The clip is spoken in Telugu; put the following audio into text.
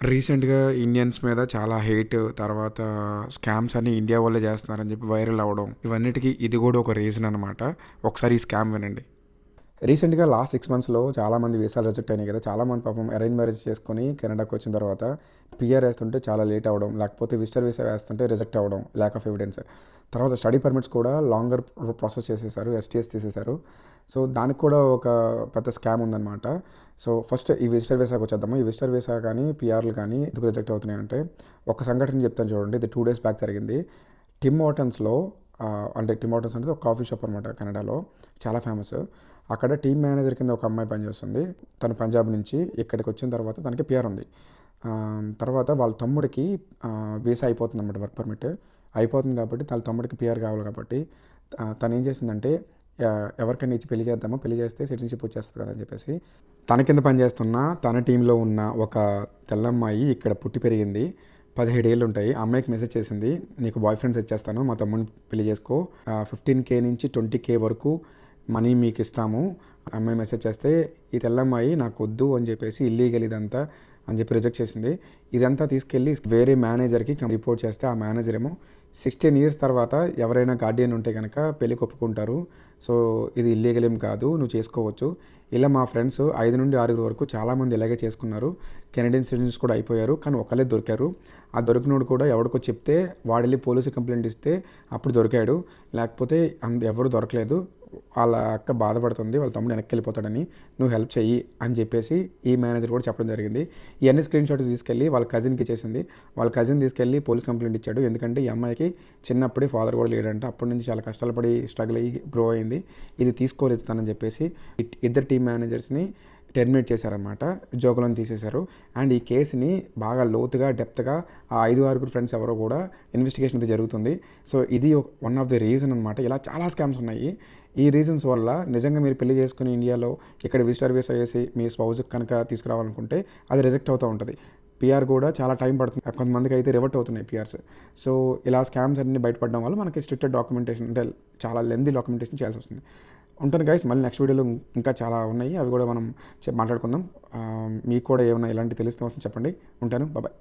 రీసెంట్‌గా ఇండియన్స్ మీద చాలా హెయిట్ తర్వాత స్కామ్స్ అన్ని ఇండియా వాళ్ళే చేస్తున్నారని చెప్పి వైరల్ అవ్వడం ఇవన్నిటికీ ఇది కూడా ఒక రీజన్ అనమాట ఒకసారి ఈ స్కామ్ వినండి. రీసెంట్గా లాస్ట్ సిక్స్ మంత్స్లో చాలామంది వీసాలు రిజెక్ట్ అయినాయి కదా. చాలామంది పాపం అరేంజ్ మ్యారేజ్ చేసుకొని కెనడాకి వచ్చిన తర్వాత పిఆర్ వేస్తుంటే చాలా లేట్ అవ్వడం లేకపోతే విజిటర్ వీసా వేస్తుంటే రిజెక్ట్ అవ్వడం ల్యాక్ ఆఫ్ ఎవిడెన్స్ తర్వాత స్టడీ పర్మిట్స్ కూడా లాంగర్ ప్రాసెస్ చేసేసారు ఎస్టీఎస్ తీసేశారు సో దానికి కూడా ఒక పెద్ద స్కామ్ ఉందన్నమాట. సో ఫస్ట్ ఈ విజిటర్ వీసాకి వచ్చేద్దాము. ఈ విజిటర్ వీసా కానీ పిఆర్లు కానీ ఎందుకు రిజెక్ట్ అవుతున్నాయి అంటే ఒక సంఘటన చెప్తాను చూడండి. ఇది టూ డేస్ బ్యాక్ జరిగింది. టిమ్ హోటన్స్లో అంటే టిమ్ హోటన్స్ అనేది ఒక కాఫీ షాప్ అనమాట కెనడాలో. చాలా ఫేమస్ అక్కడ టీమ్ మేనేజర్ కింద ఒక అమ్మాయి పనిచేస్తుంది. తను పంజాబ్ నుంచి ఇక్కడికి వచ్చిన తర్వాత తనకి పిఆర్ ఉంది. తర్వాత వాళ్ళ తమ్ముడికి వీసా అయిపోతుంది అనమాట వర్క్ పర్మిట్. అయిపోతుంది కాబట్టి వాళ్ళ తమ్ముడికి పిఆర్ కావాలి కాబట్టి తను ఏం చేసిందంటే ఎవరికైనా ఇచ్చి పెళ్ళి చేద్దామో? పెళ్ళి చేస్తే సిటిజన్షిప్ వచ్చేస్తుంది కదా అని చెప్పేసి తన కింద పనిచేస్తున్న తన టీంలో ఉన్న ఒక తెల్లమ్మాయి ఇక్కడ పుట్టి పెరిగింది. పదిహేడు ఏళ్ళు ఉంటాయి. అమ్మాయికి మెసేజ్ చేసింది నీకు బాయ్ ఫ్రెండ్స్ ఇచ్చేస్తాను మా తమ్ముని పెళ్ళి చేసుకో. ఫిఫ్టీన్ కే నుంచి ట్వంటీ కే వరకు మనీ మీకు ఇస్తాము. అమ్మాయి మెసేజ్ చేస్తే ఈ తెల్లమ్మాయి నాకు వద్దు అని చెప్పేసి ఇల్లీగల్ ఇదంతా అని చెప్పి రిజెక్ట్ చేసింది. ఇదంతా తీసుకెళ్ళి వేరే మేనేజర్కి రిపోర్ట్ చేస్తే ఆ మేనేజర్ ఏమో సిక్స్టీన్ ఇయర్స్ తర్వాత ఎవరైనా గార్డియన్ ఉంటే కనుక పెళ్ళి ఒప్పుకుంటారు సో ఇది ఇల్లీగల్ ఏం కాదు నువ్వు చేసుకోవచ్చు. ఇలా మా ఫ్రెండ్స్ ఐదు నుండి ఆరుగురు వరకు చాలామంది ఇలాగే చేసుకున్నారు. కెనడియన్ సిటిజన్స్ కూడా అయిపోయారు కానీ ఒకళ్ళే దొరికారు. ఆ దొరికినోడు కూడా ఎవరికో చెప్తే వాడు పోలీసు కంప్లైంట్ ఇస్తే అప్పుడు దొరికాడు. లేకపోతే అంద ఎవరు దొరకలేదు. వాళ్ళ అక్క బాధపడుతుంది వాళ్ళ తమ్ముడు వెనక్కి వెళ్ళిపోతాడని నువ్వు హెల్ప్ చెయ్యి అని చెప్పేసి ఈ మేనేజర్ కూడా చెప్పడం జరిగింది. ఇవన్నీ స్క్రీన్ షాట్ తీసుకెళ్ళి వాళ్ళ కజిన్కి ఇచ్చేసింది వాళ్ళ కజిన్ తీసుకెళ్ళి పోలీస్ కంప్లైంట్ ఇచ్చాడు. ఎందుకంటే ఈ అమ్మాయికి చిన్నప్పుడే ఫాదర్ కూడా లేడంట. అప్పటి నుంచి చాలా కష్టాలు పడి స్ట్రగుల్ అయ్యి గ్రో అయింది. ఇది తీసుకోలేదు తనని చెప్పేసి. ఇద్దరు టీమ్ మేనేజర్స్ని టెర్మినేట్ చేశారనమాట జోకులను తీసేశారు. అండ్ ఈ కేసుని బాగా లోతుగా డెప్త్గా ఆ ఐదు ఆరుగురు ఫ్రెండ్స్ ఎవరో కూడా ఇన్వెస్టిగేషన్ అయితే జరుగుతుంది. సో ఇది వన్ ఆఫ్ ది రీజన్ అనమాట ఇలా చాలా స్కామ్స్ ఉన్నాయి. ఈ రీజన్స్ వల్ల నిజంగా మీరు పెళ్ళి చేసుకుని ఇండియాలో ఇక్కడ విజిటర్ వీసా చేసి మీ స్పౌజ్ కనుక తీసుకురావాలనుకుంటే అది రిజెక్ట్ అవుతూ ఉంటుంది. పిఆర్ కూడా చాలా టైం పడుతుంది. కొంతమందికి అయితే రివర్ట్ అవుతున్నాయి పిఆర్స్ సో ఇలా స్కామ్స్ అన్ని బయటపడడం వల్ల మనకి స్ట్రిక్ట్ డాక్యుమెంటేషన్ అంటే చాలా లెందీ డాక్యుమెంటేషన్ చేయాల్సి వస్తుంది. ఉంటాను గైస్ మళ్ళీ నెక్స్ట్ వీడియోలో ఇంకా చాలా ఉన్నాయి. అవి కూడా మనం మాట్లాడుకుందాం. మీకు కూడా ఏమైనా ఇలాంటి తెలుస్తే చెప్పండి. ఉంటాను. బాబాయ్